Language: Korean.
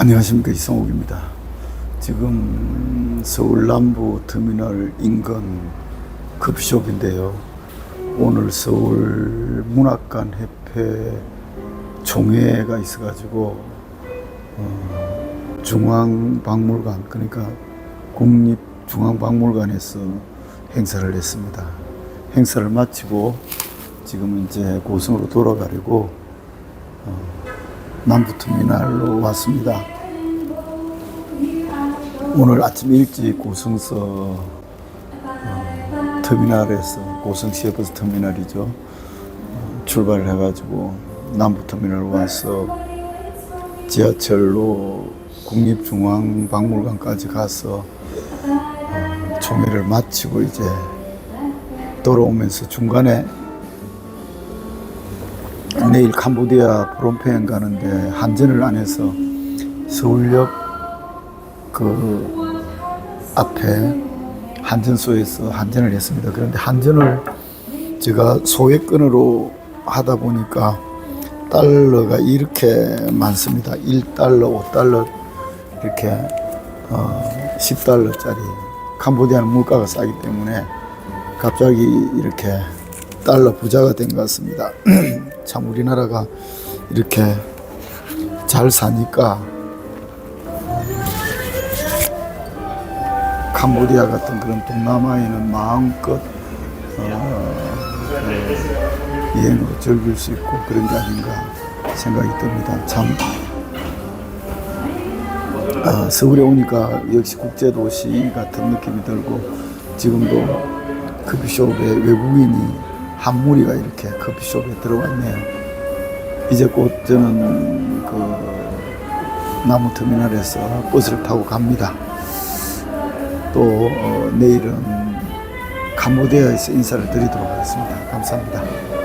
안녕하십니까 이성욱입니다. 지금 서울 남부 터미널 인근 커피숍인데요. 오늘 서울 문학관 협회 총회가 있어가지고 어, 중앙박물관 그러니까 국립중앙박물관에서 행사를 했습니다. 행사를 마치고 지금 이제 고성으로 돌아가려고 남부터미널로 왔습니다. 오늘 아침 일찍 고성서 어, 터미널에서 고성 시외버스 터미널이죠. 어, 출발을 해가지고 남부터미널 와서 지하철로 국립중앙박물관까지 가서 어, 총회를 마치고 이제 돌아오면서 중간에 내일 캄보디아 프롬페행 가는데 한전을 안 해서 서울역 그 앞에 한전소에서 한전을 했습니다. 그런데 한전을 제가 소액건으로 하다 보니까 달러가 이렇게 많습니다. 1달러, 5달러 이렇게 어 10달러짜리 캄보디아는 물가가 싸기 때문에 갑자기 이렇게 달러 부자가 된 것 같습니다. 참 우리나라가 이렇게 잘 사니까 캄보디아 같은 그런 동남아에는 마음껏 어, 그 여행으로 즐길 수 있고 그런 게 아닌가 생각이 듭니다. 참 아, 서울에 오니까 역시 국제도시 같은 느낌이 들고 지금도 커피숍에 외국인이 한 무리가 이렇게 커피숍에 들어와 있네요. 이제 곧 저는 그 나무 터미널에서 버스를 타고 갑니다. 또 어, 내일은 캄보디아에서 인사를 드리도록 하겠습니다. 감사합니다.